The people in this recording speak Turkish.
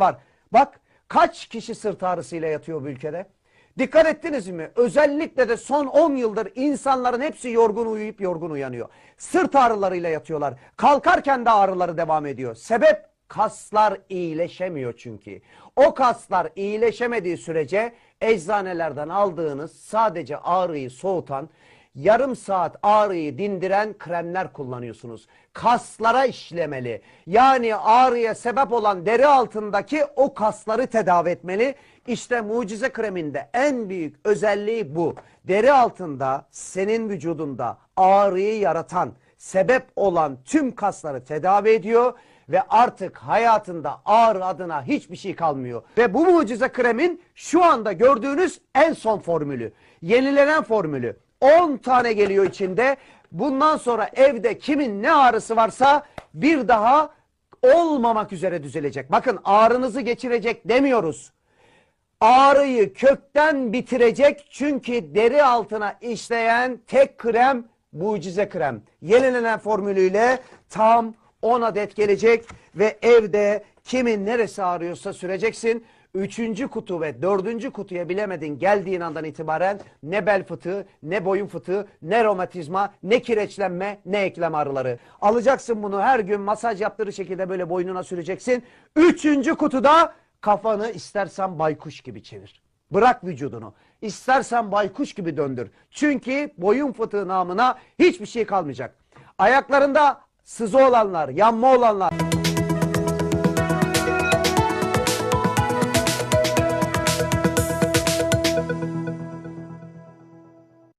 var. Bak kaç kişi sırt ağrısıyla yatıyor bu ülkede? Dikkat ettiniz mi? Özellikle de son 10 yıldır insanların hepsi yorgun uyuyup yorgun uyanıyor. Sırt ağrılarıyla yatıyorlar. Kalkarken de ağrıları devam ediyor. Sebep kaslar iyileşemiyor çünkü. O kaslar iyileşemediği sürece eczanelerden aldığınız sadece ağrıyı soğutan yarım saat ağrıyı dindiren kremler kullanıyorsunuz. Kaslara işlemeli. Yani ağrıya sebep olan deri altındaki o kasları tedavi etmeli. İşte mucize kreminde en büyük özelliği bu. Deri altında senin vücudunda ağrıyı yaratan, sebep olan tüm kasları tedavi ediyor ve artık hayatında ağrı adına hiçbir şey kalmıyor. Ve bu mucize kremin şu anda gördüğünüz en son formülü. Yenilenen formülü. 10 tane geliyor içinde. Bundan sonra evde kimin ne ağrısı varsa bir daha olmamak üzere düzelecek. Bakın ağrınızı geçirecek demiyoruz. Ağrıyı kökten bitirecek çünkü deri altına işleyen tek krem mucize krem. Yenilenen formülüyle tam 10 adet gelecek ve evde kimin neresi ağrıyorsa süreceksin. Üçüncü kutu ve dördüncü kutuya bilemedin geldiğin andan itibaren ne bel fıtığı, ne boyun fıtığı, ne romatizma, ne kireçlenme, ne eklem ağrıları. Alacaksın bunu her gün masaj yaptırır şekilde böyle boynuna süreceksin. Üçüncü kutuda kafanı istersen baykuş gibi çevir. Bırak vücudunu. İstersen baykuş gibi döndür. Çünkü boyun fıtığı namına hiçbir şey kalmayacak. Ayaklarında sızı olanlar, yanma olanlar,